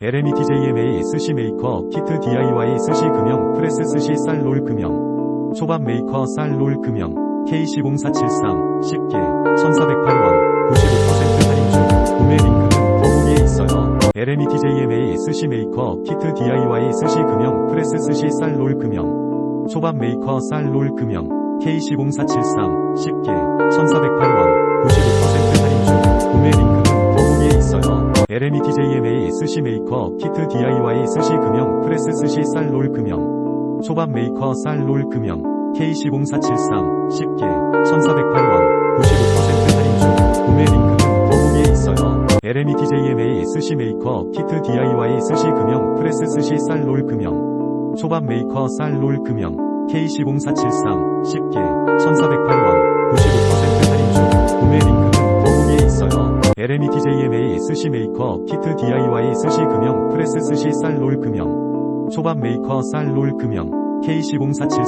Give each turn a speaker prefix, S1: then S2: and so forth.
S1: LMETJMA 스시 메이커 키트 DIY 스시 금형 프레스 스시 쌀롤 금형. 초밥 메이커 쌀롤 금형. K10473 10개 1408원 95% 할인 중 구매 링크는 더보기에 있어요. LMETJMA 스시 메이커 키트 DIY 스시 금형 프레스 스시 쌀롤 금형. 초밥 메이커 쌀롤 금형. K10473 10개 1408원 있어요. LMETJMA 스시 메이커 키트 DIY 스시 금형 프레스 스시 쌀롤 금형 초밥 메이커 쌀롤 금형 K10473 10개 1408원 95% 할인 중 구매 링크는 더보기에 있어요. LMETJMA 스시 메이커 키트 DIY 스시 금형 프레스 스시 쌀롤 금형 초밥 메이커 쌀롤 금형 K10473 10개 1408원 95% 할인 중 구매 링크는 더보기에 있어요. LMETJMA 스시 메이커 키트 DIY 스시 금형 프레스 스시 쌀 롤 금형. 초밥 메이커 쌀 롤 금형. K10473